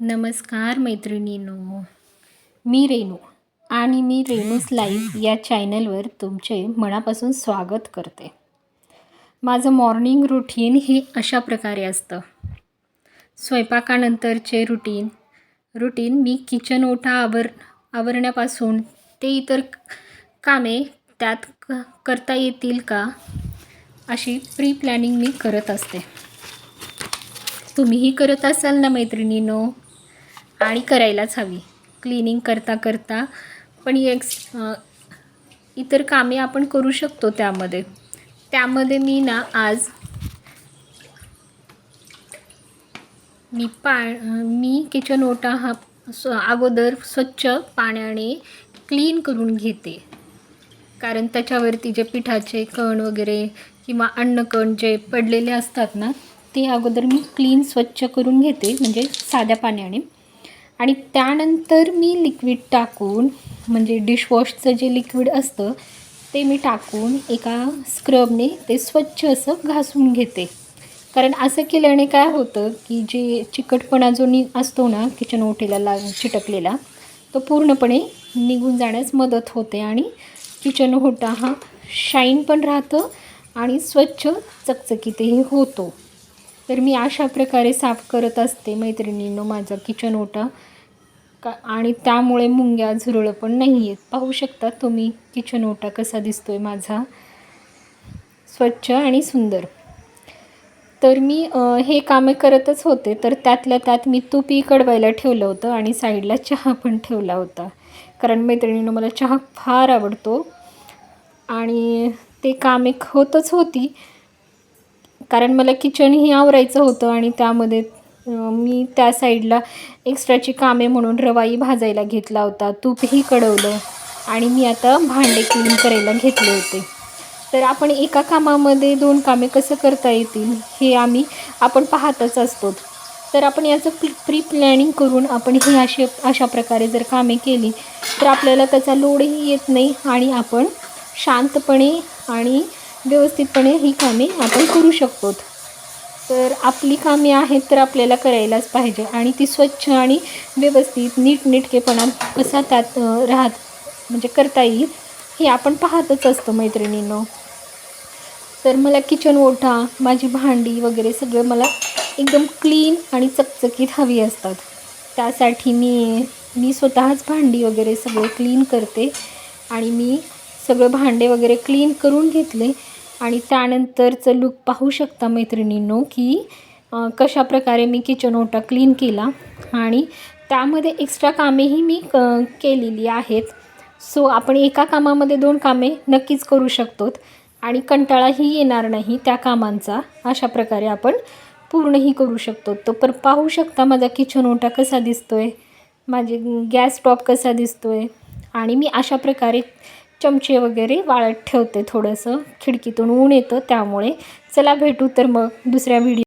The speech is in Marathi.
नमस्कार मैत्रिणीनो मी रेणू आणि मी रेणूस लाईव्ह या चॅनलवर तुमचे मनापासून स्वागत करते. माझं मॉर्निंग रुटीन हे अशा प्रकारे असतं. स्वयंपाकानंतरचे रुटीन रुटीन मी किचन ओठा आवर आवरण्यापासून ते इतर कामे त्यात क करता येतील का अशी प्री प्लॅनिंग मी करत असते. तुम्हीही करत असाल ना मैत्रिणीनो? आणि करायलाच हवी. क्लिनिंग करता करता. पण एक्स इतर कामे आपण करू शकतो त्यामध्ये. त्यामध्ये मी ना आज मी पा मी किचन ओटा हा स्व अगोदर स्वच्छ पाण्याने क्लीन करून घेते. कारण त्याच्यावरती जे पिठाचे कण वगैरे किंवा अन्नकण जे पडलेले असतात ना ते अगोदर मी क्लीन स्वच्छ करून घेते. म्हणजे साध्या पाण्याने. आणि त्यानंतर मी लिक्विड टाकून म्हणजे डिशवॉशचं जे लिक्विड असतं ते मी टाकून एका स्क्रबने ते स्वच्छ असं घासून घेते. कारण असं केल्याने काय होतं की जे चिकटपणा जो नि असतो ना किचन ओटीला ला चिटकलेला तो पूर्णपणे निघून जाण्यास मदत होते आणि किचन ओटा हा शाईन पण राहतं आणि स्वच्छ चकचकीतही होतो. तर मी अशा प्रकारे साफ करत असते मैत्रिणींनो माझा किचन ओटा. का आणि त्यामुळे मुंग्या झुरळं पण नाही आहेत पाहू शकता तुम्ही किचन ओटा कसा दिसतो आहे माझा. स्वच्छ आणि सुंदर. तर मी हे कामे करतच होते. तर त्यातल्या त्यात मी तुपी कडवायला ठेवलं होतं आणि साईडला चहा पण ठेवला होता. कारण मैत्रिणीनं मला चहा फार आवडतो. आणि ते काम एक होतच होती. कारण मला किचनही आवरायचं होतं आणि त्यामध्ये मी त्या साईडला एक्स्ट्राची कामे म्हणून रवाई भाजायला घेतला होता. तूपही कडवलं आणि मी आता भांडे क्लीन करायला घेतले होते. तर आपण एका कामामध्ये दोन कामे कसं करता येतील हे आम्ही आपण पाहतच असतो. तर आपण याचं प्री प्री प्लॅनिंग करून आपण ही अशी अशा प्रकारे जर कामे केली तर आपल्याला त्याचा लोडही येत नाही आणि आपण शांतपणे आणि व्यवस्थितपणे ही कामे आपण करू शकतो. तर आपली कामे आहेत तर आपल्याला करायलाच पाहिजे आणि ती स्वच्छ आणि व्यवस्थित नीटनेटकेपणा कसा त्यात राहत म्हणजे करता येईल हे आपण पाहतच असतो मैत्रिणींनो. तर मला किचन ओठा माझी भांडी वगैरे सगळं मला एकदम क्लीन आणि चकचकीत हवी असतात. त्यासाठी मी मी स्वतःच भांडी वगैरे सगळे क्लीन करते आणि मी सगळं भांडे वगैरे क्लीन करून घेतले आणि त्यानंतरचं लुक पाहू शकता मैत्रिणींनो की कशा प्रकारे मी किचन ओटा क्लीन केला. आणि त्यामध्ये एक्स्ट्रा कामेही मी क केलेली आहेत. सो आपण एका कामामध्ये दोन कामे नक्कीच करू शकतो आणि कंटाळाही येणार नाही त्या कामांचा. अशा प्रकारे आपण पूर्णही करू शकतो तो पर पाहू शकता माझा किचन ओटा कसा दिसतो आहे माझे गॅस टॉप कसा दिसतो आहे आणि मी अशा प्रकारे चमचे वगैरे वाळत ठेवते थोडंसं. खिडकीतून ऊन येतं त्यामुळे. चला भेटू तर मग दुसऱ्या व्हिडिओ